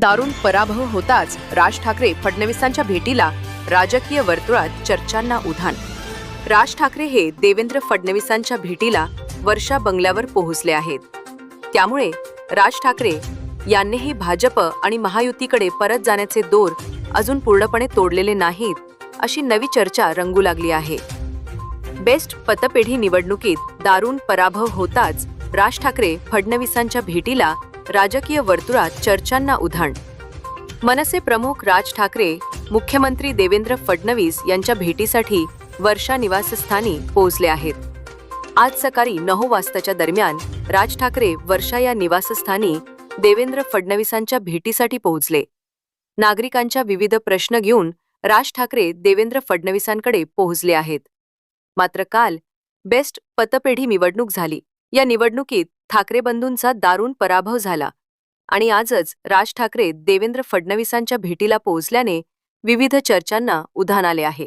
दारुण पराभव होताच राज ठाकरे फडणवीसांच्या भेटीला राजकीय वर्तुळात चर्चांना उधाण. राज ठाकरे हे देवेंद्र फडणवीसांच्या भेटीला वर्षा बंगल्यावर पोहोचले आहेत. त्यामुळे राज ठाकरे यांनीही भाजप आणि महायुतीकडे परत जाण्याचे दोर अजून पूर्णपणे तोडलेले नाहीत अशी नवी चर्चा रंगू लागली आहे. बेस्ट पतपेढी निवडणुकीत दारुण पराभव होताच राज ठाकरे फडणवीसांच्या भेटीला राजकीय वर्तुळात चर्चांना उधाण. मनसे प्रमुख राज ठाकरे मुख्यमंत्री देवेंद्र फडणवीस यांच्या भेटीसाठी वर्षा निवासस्थानी पोहोचले आहेत. आज सकाळी नऊ वाजताच्या दरम्यान राज ठाकरे वर्षा या निवासस्थानी देवेंद्र फडणवीसांच्या भेटीसाठी पोहोचले. नागरिकांच्या विविध प्रश्न घेऊन राज ठाकरे देवेंद्र फडणवीसांकडे पोहोचले आहेत. मात्र काल बेस्ट पतपेढी निवडणूक झाली. या निवडणुकीत ठाकरे बंधूंचा दारुण पराभव झाला आणि आजच राज ठाकरे देवेंद्र फडणवीसांच्या भेटीला पोहोचल्याने विविध चर्चांना उधाण आले आहे.